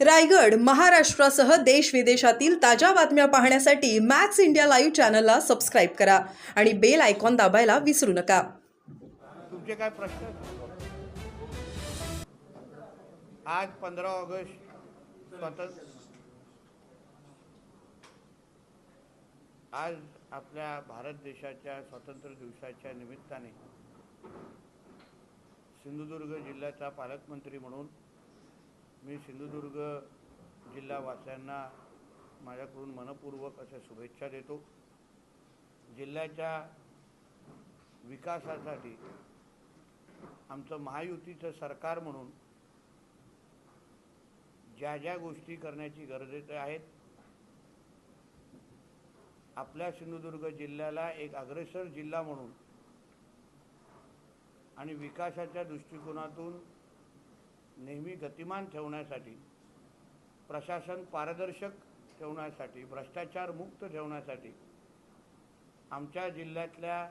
रायगड महाराष्ट्रासह देश विदेशातील ताज्या बातम्या पाहण्यासाठी मॅक्स इंडिया लाईव्ह चॅनलला सबस्क्राईब करा आणि बेल आयकॉन दाबायला विसरू नका. तुमचे काय प्रश्न? आज पंधरा ऑगस्ट स्वतंत्र आज आपल्या भारत देशाच्या स्वातंत्र्य दिवसाच्या निमित्ताने सिंधुदुर्ग जिल्ह्याचा पालकमंत्री म्हणून मी सिंधुदुर्ग जिल्हावासियांना माझ्याकडून मनपूर्वक अशा शुभेच्छा देतो. जिल्ह्याच्या विकासासाठी आमचं महायुतीचं सरकार म्हणून ज्या ज्या गोष्टी करण्याची गरजेचे आहेत आपल्या सिंधुदुर्ग जिल्ह्याला एक अग्रेसर जिल्हा म्हणून आणि विकासाच्या दृष्टिकोनातून नेहमी गतिमान ठेवण्यासाठी प्रशासन पारदर्शक ठेवण्यासाठी भ्रष्टाचार मुक्त ठेवण्यासाठी आमच्या जिल्ह्यातल्या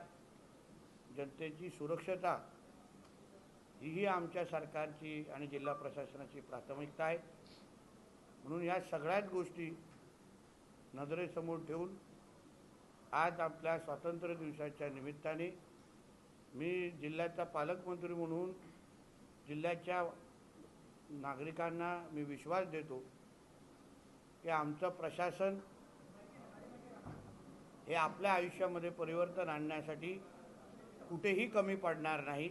जनतेची सुरक्षता हीही आमच्या सरकारची आणि जिल्हा प्रशासनाची प्राथमिकता आहे. म्हणून या सगळ्याच गोष्टी नजरेसमोर ठेवून आज आपल्या स्वातंत्र्य दिवसाच्या निमित्ताने मी जिल्ह्याचा पालकमंत्री म्हणून जिल्ह्याच्या नागरिकांना मी विश्वास देतो की आमचं प्रशासन हे आपल्या आयुष्यामध्ये परिवर्तन आणण्यासाठी कुठेही कमी पडणार नाही.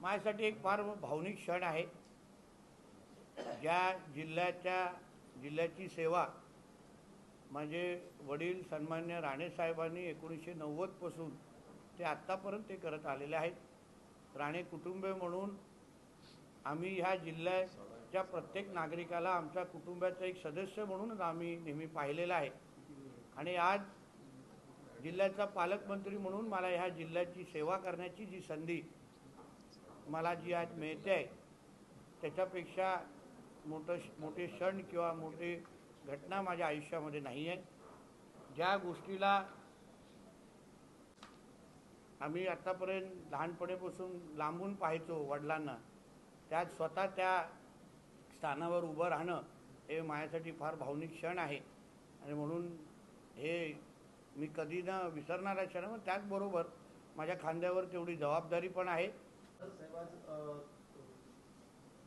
माझ्यासाठी एक फार भावनिक क्षण आहे. ज्या जिल्ह्याच्या जिल्ह्याची सेवा माझे वडील सन्मान्य राणेसाहेबांनी एकोणीसशे नव्वदपासून ते आत्तापर्यंत ते करत आलेले आहेत. राणे कुटुंबे म्हणून आम्ही ह्या जिल्ह्याच्या प्रत्येक नागरिकाला आमच्या कुटुंबाचा एक सदस्य म्हणूनच आम्ही नेहमी पाहिलेलं आहे. आणि आज जिल्ह्याचा पालकमंत्री म्हणून मला ह्या जिल्ह्याची सेवा करण्याची जी संधी मला जी आज मिळते आहे त्याच्यापेक्षा मोठं मोठे क्षण किंवा मोठी घटना माझ्या आयुष्यामध्ये नाही आहे. ज्या गोष्टीला आम्ही आत्तापर्यंत लहानपणीपासून लांबून पाहायचो वडिलांना त्यात स्वतः त्या स्थानावर उभं राहणं हे माझ्यासाठी फार भावनिक क्षण आहे आणि म्हणून हे मी कधी न विसरणारा क्षण आहे. पण त्याचबरोबर माझ्या खांद्यावर तेवढी जबाबदारी पण आहे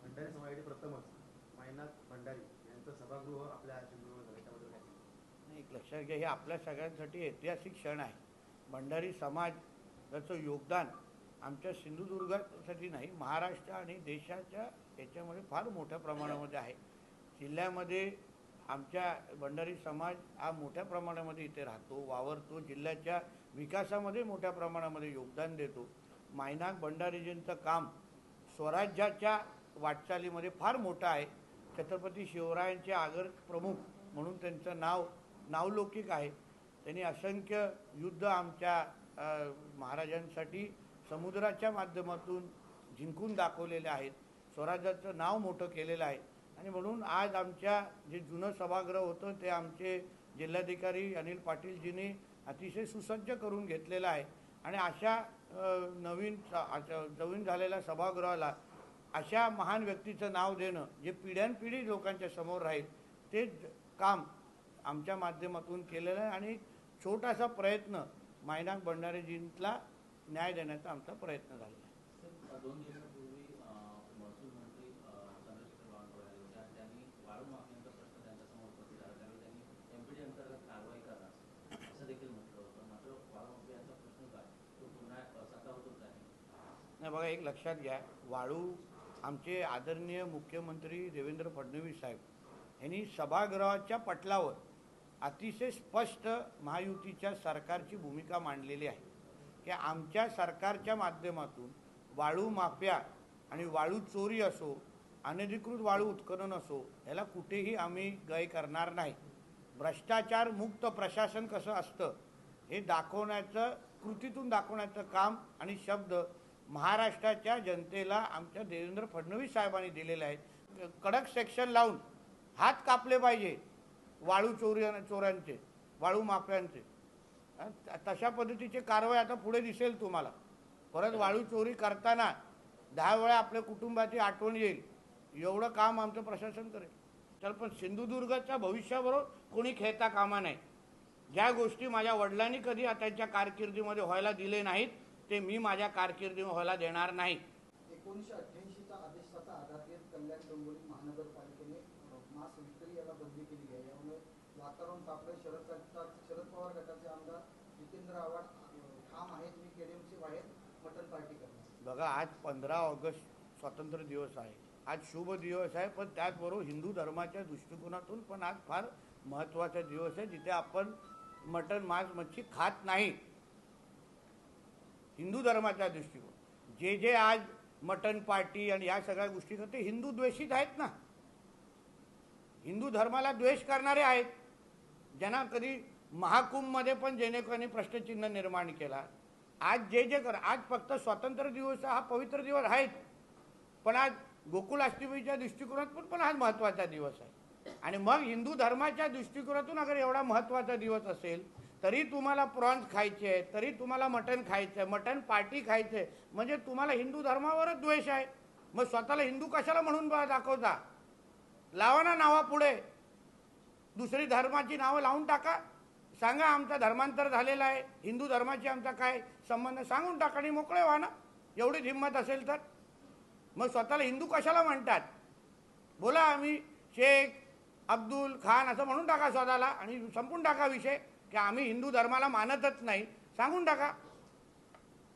भंडारी समाजासाठी प्रथमच मायनाथ भंडारी यांचं सभागृह आपल्या? एक लक्षात घ्या हे आपल्या सगळ्यांसाठी ऐतिहासिक क्षण आहे भंडारी त्याचं योगदान आमच्या सिंधुदुर्गासाठी नाही महाराष्ट्र आणि देशाच्या याच्यामध्ये फार मोठ्या प्रमाणामध्ये आहे. जिल्ह्यामध्ये आमच्या भंडारी समाज हा मोठ्या प्रमाणामध्ये इथे राहतो वावरतो जिल्ह्याच्या विकासामध्ये मोठ्या प्रमाणामध्ये योगदान देतो. मायनाक भंडारीजींचं काम स्वराज्याच्या वाटचालीमध्ये फार मोठं आहे. छत्रपती शिवरायांचे आगर प्रमुख म्हणून त्यांचं नाव नावलौकिक आहे. त्यांनी असंख्य युद्ध आमच्या महाराजांसाठी समुद्राच्या माध्यमातून जिंकून दाखवलेले आहेत. स्वराज्याचं नाव मोठं केलेलं आहे. आणि म्हणून आज आमच्या जे जुनं सभागृह होतं ते आमचे जिल्हाधिकारी अनिल पाटीलजींनी अतिशय सुसज्ज करून घेतलेलं आहे. आणि अशा नवीन स- नवीन झालेल्या सभागृहाला अशा महान व्यक्तीचं नाव देणं जे पिढ्यानपिढी लोकांच्या समोर राहील ते काम आमच्या माध्यमातून केलेलं आहे आणि छोटासा प्रयत्न मायनाक भंडारीजींना न्याय देण्याचा आमचा प्रयत्न झालेला आहे. आहे. नाही बघा एक लक्षात घ्या. वाळू आमचे आदरणीय मुख्यमंत्री देवेंद्र फडणवीस साहेब यांनी सभागृहाच्या पटलावर अतिशय स्पष्ट महायुतीच्या सरकारची भूमिका मांडलेली आहे. की आमच्या सरकारच्या माध्यमातून वाळू माफिया आणि वाळू चोरी असो अनधिकृत वाळू उत्खनन असो ह्याला कुठेही आम्ही गय करणार नाही. भ्रष्टाचार मुक्त प्रशासन कसं असतं हे दाखवण्याचं कृतीतून दाखवण्याचं काम आणि शब्द महाराष्ट्राच्या जनतेला आमच्या देवेंद्र फडणवीस साहेबांनी दिलेले आहेत. कडक सेक्शन लावून हात कापले पाहिजे. वाळू चोरी चोरांचे वाळू माफियांचे तशा पद्धतीची कारवाई आता पुढे दिसेल तुम्हाला. परत वाळू चोरी करताना दहा वेळा आपल्या कुटुंबाची आठवण येईल. एवढं काम आमचं प्रशासन करेल. तर पण सिंधुदुर्गच्या भविष्याबरोबर कोणी खेळता कामा नाही ज्या गोष्टी माझ्या वडिलांनी कधी त्यांच्या कारकिर्दीमध्ये व्हायला दिले नाहीत ते मी माझ्या कारकिर्दीमध्ये व्हायला देणार नाही. एकोणीसशे अठ्ठ्याऐंशीचा आदेश स्वतः आधार घेत कल्याण डोंबिवली महानगरपालिकेने अ, मांस विक्री याला बंदी केली आहे यामुळे वातावरण तापले शरद शरद पवार गटाचे आमदार जितेंद्र आव्हाड ठाम आहेत. मी केडीएमसी बाहेर मटन पार्टी करणार. बघा आज पंधरा ऑगस्ट स्वातंत्र्य दिवस आहे. आज शुभ दिवस आहे पण त्याचबरोबर हिंदू धर्माच्या दृष्टिकोनातून पण आज फार महत्त्वाचा दिवस आहे जिथे आपण मटण मांस मच्छी खात नाही. हिंदू धर्माच्या दृष्टिकोन. जे जे आज मटन पार्टी आणि या सगळ्या गोष्टी करते हिंदू द्वेषित आहेत ना. हिंदू धर्माला द्वेष करणारे आहेत. ज्यांना कधी महाकुंभमध्ये पण जेणेकरांनी प्रश्नचिन्ह निर्माण केला. आज जे जे कर आज फक्त स्वातंत्र्य दिवस हा पवित्र दिवस आहेत. पण आज गोकुलाष्टमीच्या दृष्टिकोनातून पण आज महत्त्वाचा दिवस आहे. आणि मग हिंदू धर्माच्या दृष्टिकोनातून अगर एवढा महत्त्वाचा दिवस असेल तरी तुम्हाला प्रॉन्स खायचे आहे तरी तुम्हाला मटण खायचं आहे मटण पार्टी खायचं आहे म्हणजे तुम्हाला हिंदू धर्मावरच द्वेष आहे. मग स्वतःला हिंदू कशाला म्हणून दाखवता? लावा ना नावा पुढे दुसरी धर्माची नावं लावून टाका. सांगा आमचा धर्मांतर झालेला आहे. हिंदू धर्माची आमचा काय संबंध? सांगून टाका आणि मोकळे व्हा ना. एवढीच हिंमत असेल तर. मग स्वतःला हिंदू कशाला म्हणतात? बोला आम्ही शेख अब्दुल खान असं म्हणून टाका स्वतःला आणि संपून टाका विषय. की आम्ही हिंदू धर्माला मानतच नाही. सांगून टाका.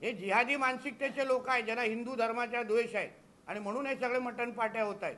हे जिहादी मानसिकतेचे लोक आहेत ज्यांना हिंदू धर्माचा द्वेष आहे आणि म्हणून हे सगळे मटण पाट्या होत आहेत.